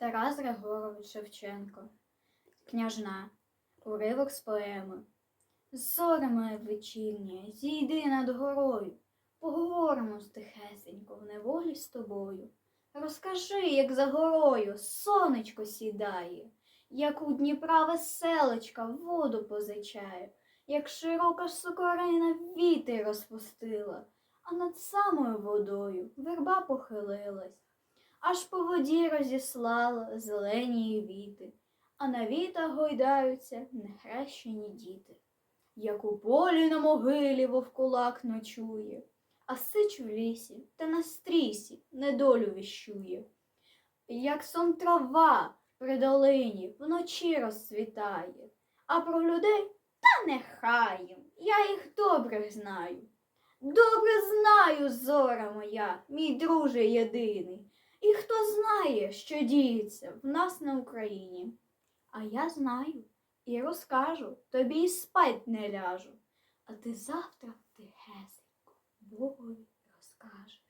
Тарас Григорович Шевченко. Княжна. Уривок з поеми. Зоре моє вечірнє, зійди над горою. Поговоримо стихесенько в неволі з тобою. Розкажи, як за горою сонечко сідає, як у Дніпра веселочка воду позичає, як широка сокорина віти розпустила, а над самою водою верба похилилась, аж по воді розіслала зелені віти, а на вітах гойдаються нехрещені діти. Як у полі на могилі вовкулак ночує, а сич в лісі та на стрісі недолю віщує. Як сон трава при долині вночі розцвітає, а про людей та нехай їм, я їх добре знаю. Добре знаю, зора моя, мій друже єдиний, і хто знає, що діється в нас на Україні. А я знаю і розкажу, тобі і спать не ляжу. А ти завтра тихесенько Богові розкажеш.